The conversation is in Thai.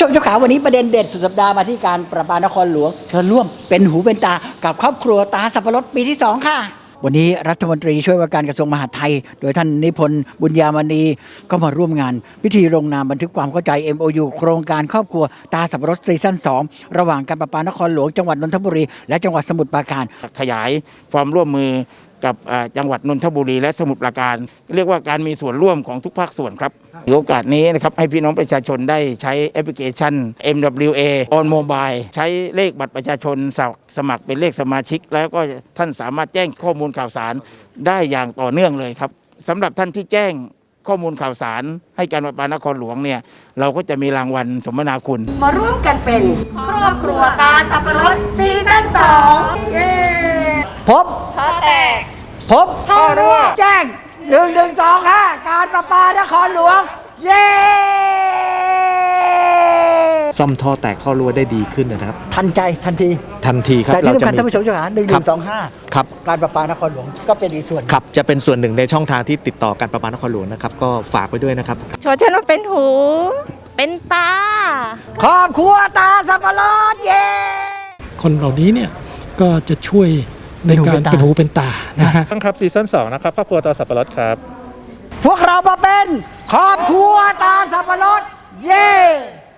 ผู้ชมเจ้าขาวันนี้ประเด็นเด็ดสุดสัปดาห์มาที่การประปานครหลวง เชิญร่วมเป็นหูเป็นตากับครอบครัวตาสับปะรดปีที่ 2 ค่ะ วันนี้รัฐมนตรีช่วยว่าการกระทรวงมหาดไทย โดยท่านนิพนธ์บุญญามณีก็มาร่วมงาน พิธีลงนามบันทึกความเข้าใจ MOU โครงการครอบครัวตาสับปะรดซีซั่น2 ระหว่างการประปานครหลวงจังหวัดนนทบุรีและจังหวัดสมุทรปราการ ขยายความร่วมมือ กับอ่าจังหวัดนนทบุรีและสมุทรปราการ เรียกว่าการมีส่วนร่วมของทุกภาคส่วนครับถือโอกาสนี้นะครับให้พี่น้องประชาชนได้ใช้แอปพลิเคชัน MWA on mobile ใช้เลขบัตรประชาชนสมัครสมัครเป็นเลขสมาชิก แล้วก็ท่านสามารถแจ้งข้อมูลข่าวสารได้อย่างต่อเนื่องเลยครับสำหรับท่านที่แจ้งข้อมูลข่าวสารให้การประปานครหลวงเนี่ย เราก็จะมีรางวัลสมนาคุณ มาร่วมกันเป็นครอบครัวตาสับปะรดซีซั่นสองเย้พบท่อแตก พบท่อรั่วแจ้งหนึ่งหนึ่งสองห้าการประปานครหลวง เย้ซ่อมท่อแตกท่อรั่วได้ดีขึ้นนะครับ ทันใจทันที ทันทีครับแต่ที่สำคัญมีท่านผู้ชมเจ้าขาหนึ่งหครันึ่บงสองห้าครับการประปานครหลวงก็เป็นอีกส่วนครับจะเป็นส่วนหนึ่งในช่องทางที่ติดต่อการประปานครหลวงนะครับ ก็ฝากไว้ด้วยนะครับชวนฉันมาเป็นหู เป็นตาครอบครัวตาสับปะรดเย้คนเหล่านี้เนี่ยก็จะช่วย ในการเป็เป็นนหูหูเป็เป็นนตาตานะฮะต้นครับซีซั่น2นะครับครอบครัวตาสับปะรดครับ พวกเรามาเป็นครอบครัวตาสับปะรดเย้